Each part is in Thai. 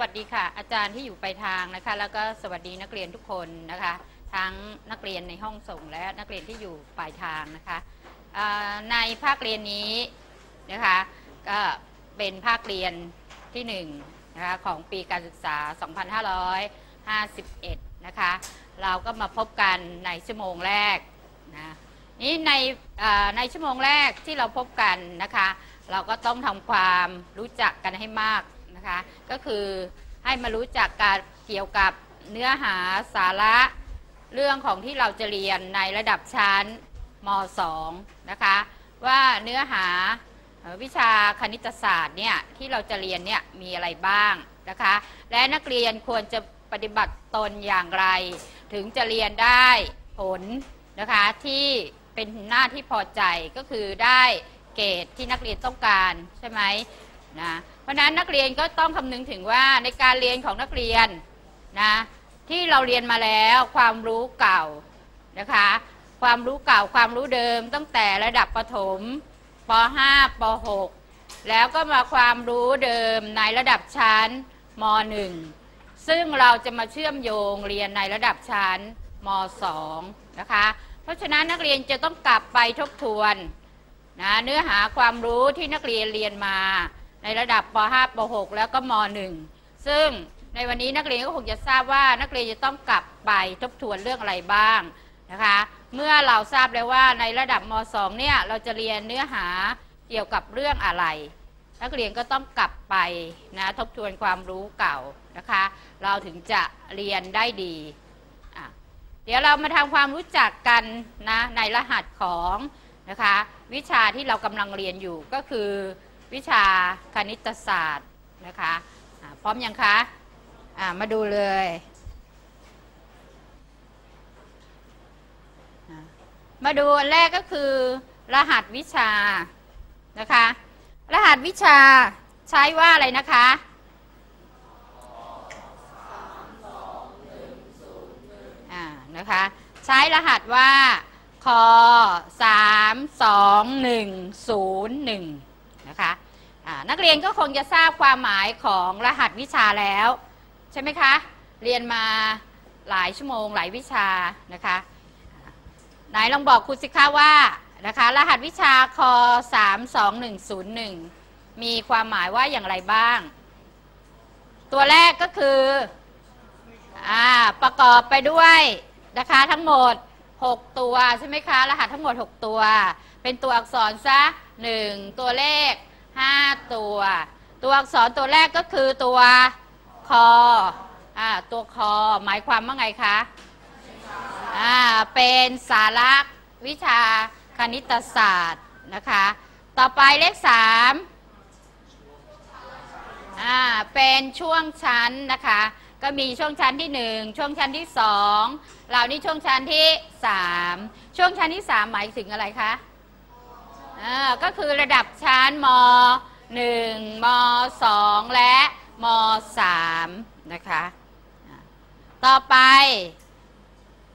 วัสดีค่ะ อาจารย์ที่อยู่ปลายทางนะคะ แล้วก็สวัสดีนักเรียนทุกคนนะคะ ทั้งนักเรียนในห้องส่งและนักเรียนที่อยู่ปลายทางนะคะในภาคเรียนนี้นะคะก็เป็นภาคเรียนที่หนึ่งนะคะของปีการศึกษา 2551 นะคะ เราก็มาพบกันในชั่วโมงแรกนะนี่ในในชั่วโมงแรกที่เราพบกันนะคะ เราก็ต้องทำความรู้จักกันให้มาก นะคะ ก็คือให้มารู้จักการเกี่ยวกับเนื้อหาสาระ เรื่องของที่เราจะเรียนในระดับชั้นม .2 นะคะ ว่าเนื้อหาวิชาคณิตศาสตร์เนี่ยที่เราจะเรียนเนี่ยมีอะไรบ้างนะคะ และนักเรียนควรจะปฏิบัติตนอย่างไร ถึงจะเรียนได้ผลนะคะที่เป็นหน้าที่พอใจก็คือได้เกรดที่นักเรียนต้องการใช่ไหมนะ ราะฉะนั้นนักเรียนก็ต้องคำนึงถึงว่าในการเรียนของนักเรียนนะที่เราเรียนมาแล้วความรู้เก่านะคะ ความรู้เก่าความรู้เดิม ตั้งแต่ระดับประถมป .5 ป .6 แล้วก็มาความรู้เดิมในระดับชั้นม .1 ซึ่งเราจะมาเชื่อมโยงเรียนในระดับชั้นม .2 นะคะ เพราะฉะนั้นนักเรียนจะต้องกลับไปทบทวนนะเนื้อหาความรู้ที่นักเรียนเรียนมา ในระดับป .5 ป .6 แล้วก็ม .1 ซึ่งในวันนี้นักเรียนก็คงจะทราบว่านักเรียนจะต้องกลับไปทบทวนเรื่องอะไรบ้างนะคะ เมื่อเราทราบแล้วว่าในระดับม .2 เนี่ยเราจะเรียนเนื้อหาเกี่ยวกับเรื่องอะไร นักเรียนก็ต้องกลับไปนะทบทวนความรู้เก่านะคะ เราถึงจะเรียนได้ดีเดี๋ยวเรามาทำความรู้จักกันนะในรหัสของนะคะวิชาที่เรากำลังเรียนอยู่ก็คือ วิชาคณิตศาสตร์นะคะะพร้อมยังคะะมาดูเลยมาดูอันแรกก็คือ รหัสวิชานะคะ รหัสวิชาใช้ว่าอะไรนะคะอ่านะคะใช้รหัสว่าคอ3 2 1 0 1นะคะนักเรียนก็คงจะทราบความหมายของรหัสวิชาแล้ว ใช่ไหมคะ เรียนมาหลายชั่วโมงหลายวิชานะคะไหนลองบอกครูสิคะว่านะคะรหัสวิชาคอ3 2 1 0 1 มีความหมายว่าอย่างไรบ้าง ตัวแรกก็คืออประกอบไปด้วยนะคะทั้งหมด 6 ตัวใช่ไหมคะ รหัสทั้งหมด 6 ตัว เป็นตัวอักษรซะ1ตัวเลข5ตัว ตัวอักษรตัวแรกก็คือตัวคออ่าตัวคอหมายความว่าไงคะอ่าเป็นสาระวิชาคณิตศาสตร์นะคะ ต่อไปเลข3อ่าเป็นช่วงชั้นนะคะก็มีช่วงชั้นที่ 1 ช่วงชั้นที่2เหล่านี้ช่วงชั้นที่ 3 ช่วงชั้นที่ 3 หมายถึงอะไรคะ ก็คือระดับชั้นม 1 ม 2 และม 3 นะคะ ต่อไป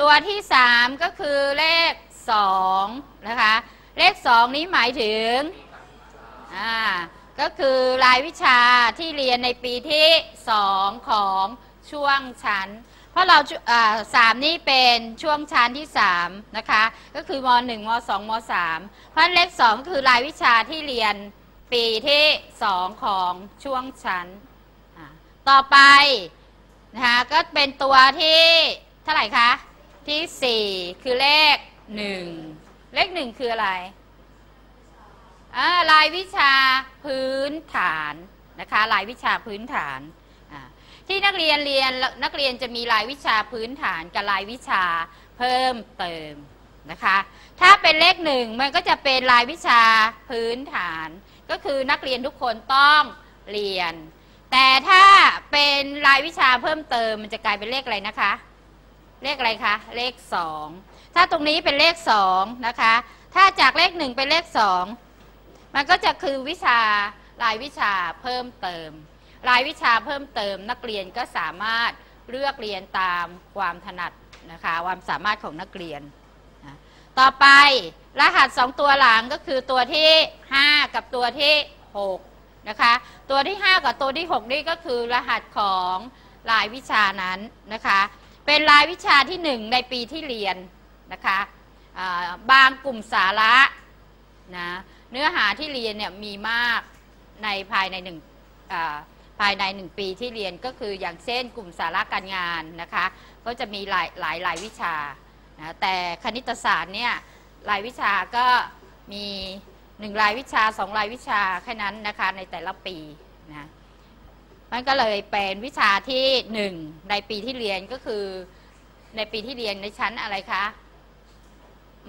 ตัวที่ 3 ก็คือเลข2นะคะ เลข 2 นี้หมายถึง ก็คือรายวิชาที่เรียนในปีที่สองของช่วงชั้น ราะเราสามนี่เป็นช่วงชั้นที่สามนะคะ ก็คือมหนึ่งมสองมสามเพราะเลขสองคือรายวิชาที่เรียนปีที่สองของช่วงชั้น ต่อไปนะคะก็เป็นตัวที่เท่าไหร่คะ ที่สี่คือเลขหนึ่งเลขหนึ่งคืออะไรรายวิชาพื้นฐานนะคะรายวิชาพื้นฐาน ที่นักเรียนเรียนนักเรียนจะมีรายวิชาพื้นฐานกับรายวิชาเพิ่มเติมนะคะ ถ้าเป็นเลขหนึ่งมันก็จะเป็นรายวิชาพื้นฐาน ก็คือนักเรียนทุกคนต้องเรียน แต่ถ้าเป็นรายวิชาเพิ่มเติมมันจะกลายเป็นเลขอะไรนะคะ เลขอะไรคะเลข2ถ้าตรงนี้เป็นเลข2นะคะ ถ้าจากเลข1เป็นเลข2มันก็จะคือวิชารายวิชาเพิ่มเติม รายวิชาเพิ่มเติมนักเรียนก็สามารถเลือกเรียนตามความถนัดนะคะความสามารถของนักเรียนนะต่อไปรหัส 2 ตัวหลังก็คือตัวที่ 5 กับตัวที่6นะคะตัวที่ 5 กับตัวที่ 6 นี่ก็คือรหัสของรายวิชานั้นนะคะเป็นรายวิชาที่ 1 ในปีที่เรียนนะคะบางกลุ่มสาระนะเนื้อหาที่เรียนเนี่ยมีมากในภายในหนึ่ง ภายในหนึ่งปีที่เรียนก็คืออย่างเช่นกลุ่มสาระการงานนะคะ ก็จะมีหลายหลายรายวิชานะแต่คณิตศาสตร์เนี่ยรายวิชาก็มีหนึ่งรายวิชาสองรายวิชาแค่นั้นนะคะในแต่ละปีนะมันก็เลยเป็นวิชาที่หนึ่งในปีที่เรียนก็คือในปีที่เรียนในชั้นอะไรคะ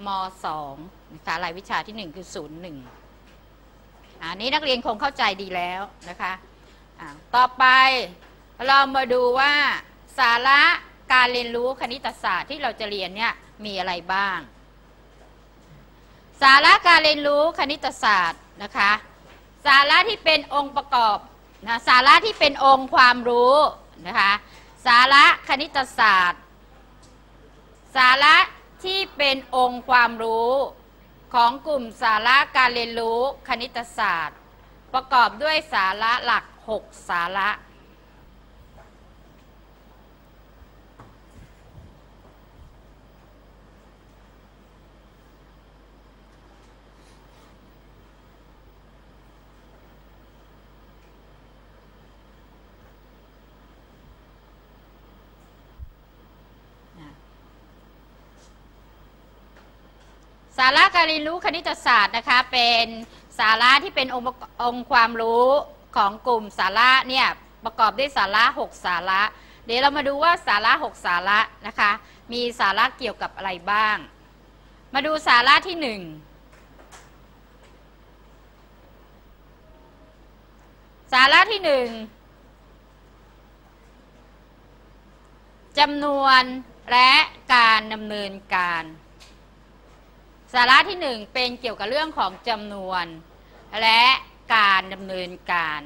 มสองนะคะรายวิชาที่หนึ่งคือศูนย์หนึ่งอันนี้นักเรียนคงเข้าใจดีแล้วนะคะ ต่อไปเรามาดูว่าสาระการเรียนรู้คณิตศาสตร์ที่เราจะเรียนเนี่ยมีอะไรบ้าง สาระการเรียนรู้คณิตศาสตร์นะคะ สาระที่เป็นองค์ประกอบนะสาระที่เป็นองค์ความรู้นะคะสาระคณิตศาสตร์ สาระที่เป็นองค์ความรู้ของกลุ่มสาระการเรียนรู้คณิตศาสตร์ ประกอบด้วยสาระหลัก 6 สาระ สาระการเรียนรู้คณิตศาสตร์นะคะเป็น สาระที่เป็นองค์องค์ความรู้ของกลุ่มสาระเนี่ยประกอบด้วยสาระ 6 สาระ เดี๋ยวเรามาดูว่าสาระ 6 สาระนะคะ มีสาระเกี่ยวกับอะไรบ้าง มาดูสาระที่ 1 สาระที่ 1จำนวนและการดำเนินการ สาระที่หนึ่งเป็นเกี่ยวกับเรื่องของจำนวน และการดำเนินการ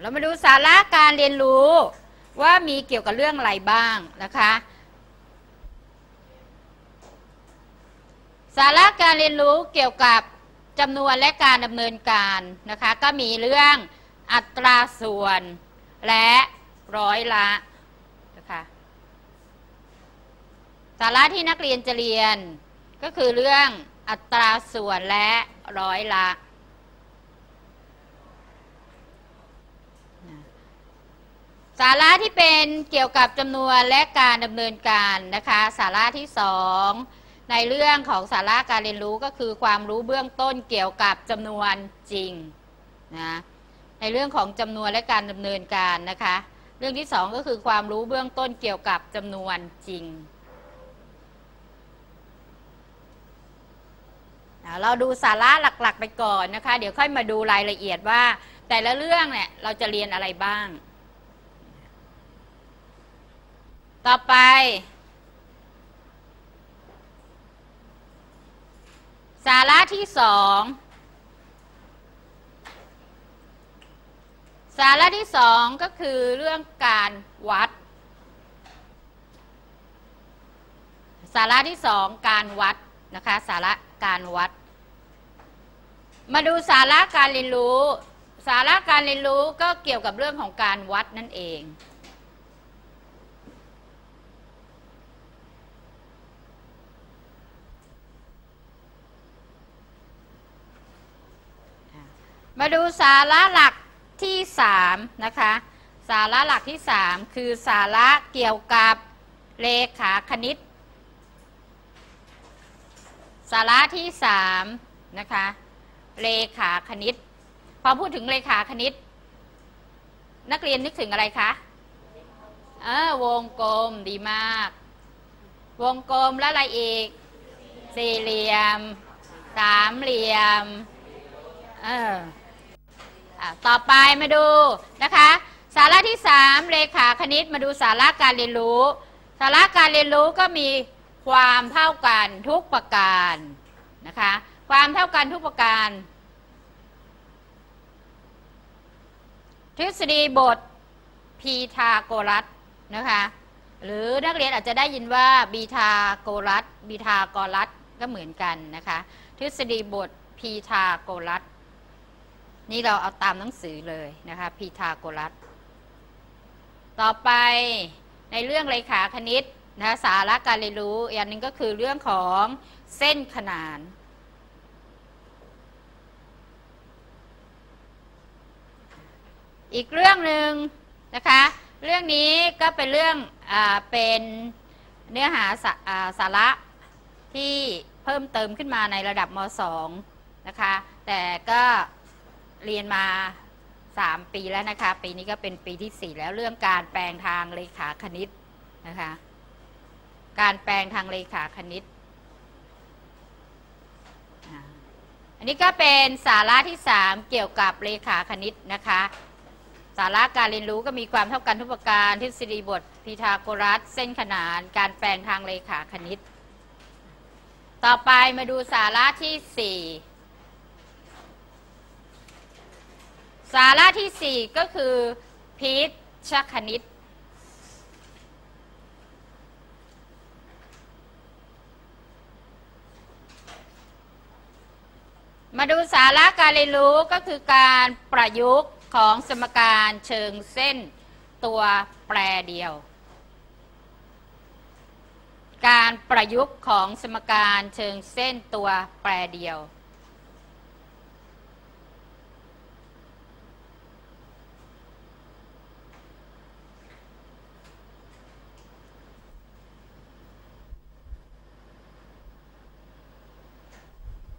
เรามาดูสาระการเรียนรู้ว่ามีเกี่ยวกับเรื่องอะไรบ้างนะคะ สาระการเรียนรู้เกี่ยวกับจำนวนและการดำเนินการนะคะ ก็มีเรื่องอัตราส่วนและร้อยละ สาระที่นักเรียนจะเรียน ก็คือเรื่องอัตราส่วนและร้อยละนะสาระที่เป็นเกี่ยวกับจำนวนและการดำเนินการนะคะ สาระที่สองในเรื่องของสาระการเรียนรู้ก็คือความรู้เบื้องต้นเกี่ยวกับจำนวนจริงนะในเรื่องของจำนวนและการดำเนินการนะคะ เรื่องที่สองก็คือความรู้เบื้องต้นเกี่ยวกับจำนวนจริงอ่า เราดูสาระหลักๆ ไปก่อนนะคะ เดี๋ยวค่อยมาดูรายละเอียดว่า แต่ละเรื่องเนี่ยเราจะเรียนอะไรบ้าง ต่อไป สาระที่สองสาระที่สองก็คือเรื่องการวัด สาระที่สองการวัดนะคะ สาระการวัด มาดูสาระการเรียนรู้ สาระการเรียนรู้ก็เกี่ยวกับเรื่องของการวัดนั่นเอง มาดูสาระหลักที่สามนะคะ สาระหลักที่สามคือสาระเกี่ยวกับเลขาคณิต สาระที่สามนะคะ เลขาคณิต พอพูดถึงเลขาคณิต นักเรียนนึกถึงอะไรคะเออวงกลมดีมาก วงกลมและอะไรอีก สี่เหลี่ยม สามเหลี่ยมเอออะต่อไปมาดูนะคะ สาระที่3เลขาคณิตมาดูสาระการเรียนรู้ สาระการเรียนรู้ก็มีความเท่ากันทุกประการนะคะ ความเท่ากันทุกประการ ทฤษฎีบทพีทาโกรัสนะคะ หรือนักเรียนอาจจะได้ยินว่าบีทาโกรัสบีทาโกรัสก็เหมือนกันนะคะ ทฤษฎีบทพีทาโกรัสนี่เราเอาตามหนังสือเลยนะคะพีทาโกรัสต่อไปในเรื่องเลขาคณิตนะสาระการเรียนรู้อีกอย่างหนึ่งก็คือเรื่องของเส้นขนาน อีกเรื่องหนึ่งนะคะ เรื่องนี้ก็เป็นเรื่องอเป็นเนื้อหาสาสาระที่เพิ่มเติมขึ้นมาในระดับม .2 นะคะ แต่ก็เรียนมา 3 ปีแล้วนะคะ ปีนี้ก็เป็นปีที่ 4 แล้วเรื่องการแปลงทางเลขาคณิตนะคะ การแปลงทางเลขาคณิต อันนี้ก็เป็นสาระที่ 3 เกี่ยวกับเลขาคณิตนะคะ สาระการเรียนรู้ก็มีความเท่ากันทุกประการทฤษฎีบทพีทาโกรัส เส้นขนาน การแปลงทางเลขาคณิต ต่อไปมาดูสาระที่ 4 สาระที่ 4 ก็คือพีชคณิต มาดูสาระการเรียนรู้ก็คือการประยุกต์ ของสมการเชิงเส้นตัวแปรเดียว การประยุกต์ของสมการเชิงเส้นตัวแปรเดียว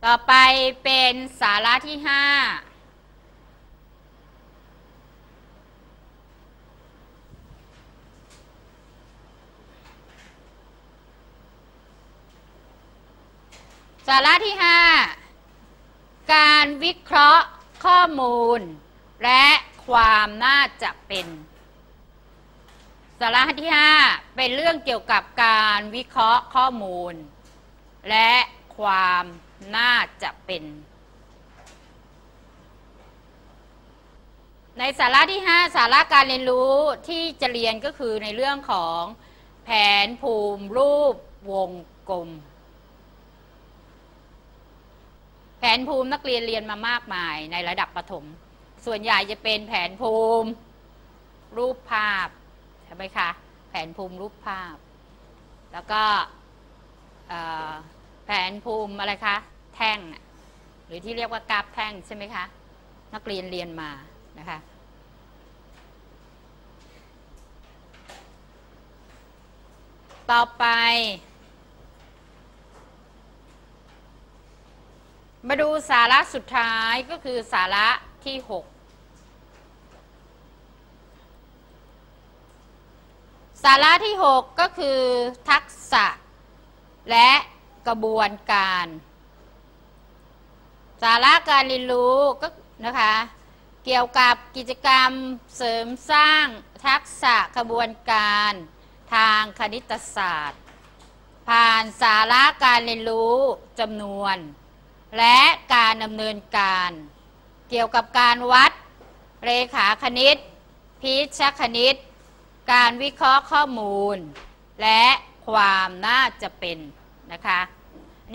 ต่อไปเป็นสาระที่ 5 สาระที่ 5 การวิเคราะห์ข้อมูล และความน่าจะเป็น สาระที่ 5 เป็นเรื่องเกี่ยวกับการวิเคราะห์ข้อมูล และความน่าจะเป็น ในสาระที่ 5 สาระการเรียนรู้ที่จะเรียนก็คือในเรื่องของแผนภูมิรูปวงกลม แผนภูมินักเรียนเรียนมามากมายในระดับประถม ส่วนใหญ่จะเป็นแผนภูมิ รูปภาพใช่ไหมคะ แผนภูมิรูปภาพ แล้วก็แผนภูมิอะไรคะ แท่ง หรือที่เรียกว่ากราฟแท่งใช่ไหมคะ นักเรียนเรียนมานะคะต่อไป มาดูสาระสุดท้ายก็คือสาระที่ 6 สาระที่ 6 ก็คือทักษะ และกระบวนการ สาระการเรียนรู้ก็นะคะเกี่ยวกับกิจกรรมเสริมสร้างทักษะกระบวนการทางคณิตศาสตร์ ผ่านสาระการเรียนรู้จำนวน และการดำเนินการ เกี่ยวกับการวัดเรขาคณิต พิชคณิต การวิเคราะห์ข้อมูล และความน่าจะเป็นนะคะ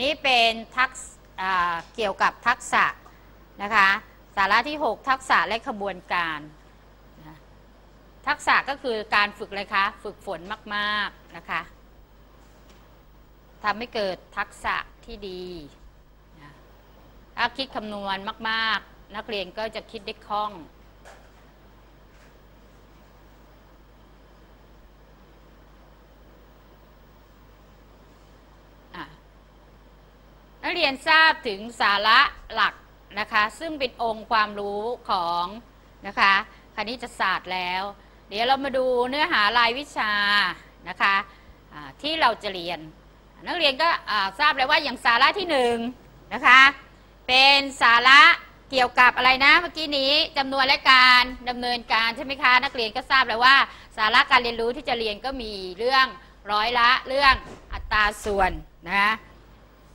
นี่เป็นทักษเกี่ยวกับทักษะนะคะสาระที่ 6 ทักษะและขบวนการทักษะก็คือการฝึกเลยคะฝึกฝนมาก ๆ นะคะทำให้เกิดทักษะที่ดี ถ้าคิดคำนวณมาก ๆ นักเรียนก็จะคิดได้คล่อง นักเรียนทราบถึงสาระหลักนะคะ ซึ่งเป็นองค์ความรู้ของนะคะคณิตศาสตร์แล้ว เดี๋ยวเรามาดูเนื้อหารายวิชานะคะที่เราจะเรียน นักเรียนก็ทราบเลยว่าอย่างสาระที่หนึ่งนะคะ เป็นสาระเกี่ยวกับอะไรนะเมื่อกี้นี้จำนวนและการดำเนินการใช่ไหมคะ นักเรียนก็ทราบเลยว่า สาระการเรียนรู้ที่จะเรียนก็มีเรื่องร้อยละเรื่องอัตราส่วนนะ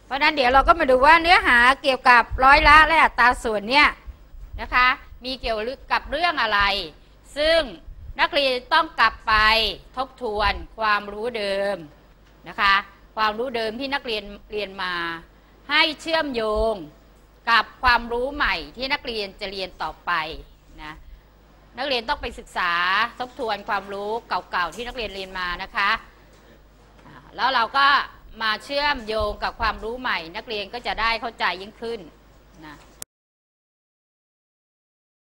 เพราะฉะนั้นเดี๋ยวเราก็มาดูว่าเนื้อหาเกี่ยวกับร้อยละและอัตราส่วนเนี่ยนะคะมีเกี่ยวกับเรื่องอะไร ซึ่งนักเรียนต้องกลับไปทบทวนความรู้เดิมนะคะความรู้เดิมที่นักเรียนเรียนมา ให้เชื่อมโยง กับความรู้ใหม่ที่นักเรียนจะเรียนต่อไปนะนักเรียนต้องไปศึกษาทบทวนความรู้เก่าๆที่นักเรียนเรียนมานะคะแล้วเราก็มาเชื่อมโยงกับความรู้ใหม่ นักเรียนก็จะได้เข้าใจยิ่งขึ้นนะ